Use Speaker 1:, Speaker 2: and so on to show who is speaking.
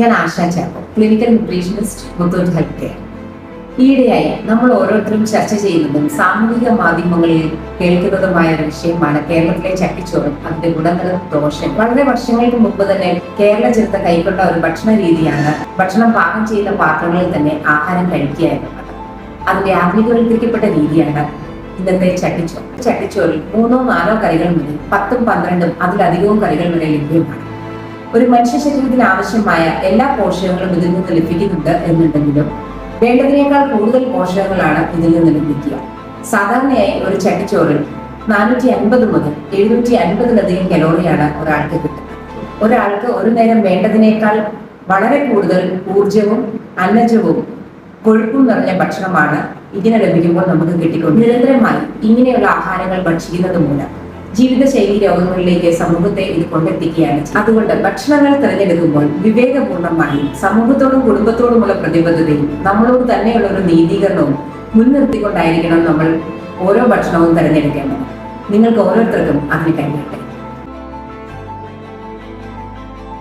Speaker 1: ഞാൻ Asha Chacko clinical nutritionist Muthoot health care ഈയിടെയായി നമ്മൾ ഓരോരുത്തരും ചർച്ച ചെയ്യുന്നതും സാമൂഹിക മാധ്യമങ്ങളിൽ കേൾക്കുന്നതുമായ ഒരു വിഷയമാണ് കേരളത്തിലെ ചട്ടിച്ചോറും അതിന്റെ ഗുണങ്ങളും ദോഷം വളരെ വർഷങ്ങൾക്ക് മുമ്പ് തന്നെ കേരള ജനത കൈക്കൊണ്ട ഒരു ഭക്ഷണ രീതിയാണ് ഭക്ഷണം പാകം ചെയ്യുന്ന പാത്രങ്ങളിൽ തന്നെ ആഹാരം കഴിക്കുക എന്നുള്ളത് അതിന്റെ ആധുനികവൽക്കരിക്കപ്പെട്ട രീതിയാണ് ഇന്നത്തെ ചട്ടിച്ചോറ്. ചട്ടിച്ചോറിൽ മൂന്നോ നാലോ കറികൾ മുതൽ പത്തും പന്ത്രണ്ടും അതിലധികവും കറികൾ വരെ ലഭ്യമാണ്. ഒരു മനുഷ്യ ശരീരത്തിന് ആവശ്യമായ എല്ലാ പോഷകങ്ങളും ഇതിൽ നിന്ന് ലഭിക്കുന്നുണ്ട് എന്നുണ്ടെങ്കിലും വേണ്ടതിനേക്കാൾ കൂടുതൽ പോഷകങ്ങളാണ് ഇതിൽ നിന്ന് ലഭിക്കുക. സാധാരണയായി ഒരു ചട്ടിച്ചോറിൽ നാനൂറ്റി അൻപത് മുതൽ എഴുന്നൂറ്റി അൻപതിലധികം കലോറിയാണ് ഒരാൾക്ക് കിട്ടുന്നത്. ഒരാൾക്ക് ഒരു നേരം വേണ്ടതിനേക്കാൾ വളരെ കൂടുതൽ ഊർജവും അന്നജവും കൊഴുപ്പും നിറഞ്ഞ ഭക്ഷണമാണ് ഇങ്ങനെ ലഭിക്കുമ്പോൾ നമുക്ക് കിട്ടിക്കൊണ്ട് നിരന്തരമായി ഇങ്ങനെയുള്ള ആഹാരങ്ങൾ ഭക്ഷിക്കുന്നത് മൂലം. ജീവിതശൈലി രോഗങ്ങളിലേക്ക് സമൂഹത്തെ ഇത് കൊണ്ടെത്തിക്കുകയാണ് അതുകൊണ്ട് ഭക്ഷണങ്ങൾ തിരഞ്ഞെടുക്കുമ്പോൾ വിവേകപൂർണമായി സമൂഹത്തോടും കുടുംബത്തോടുമുള്ള പ്രതിബദ്ധതയും നമ്മളോട് തന്നെയുള്ള ഒരു നീതീകരണവും മുൻനിർത്തിക്കൊണ്ടായിരിക്കണം നമ്മൾ ഓരോ ഭക്ഷണവും തിരഞ്ഞെടുക്കേണ്ടത്. നിങ്ങൾക്ക് ഓരോരുത്തർക്കും അതിന് കഴിയട്ടെ.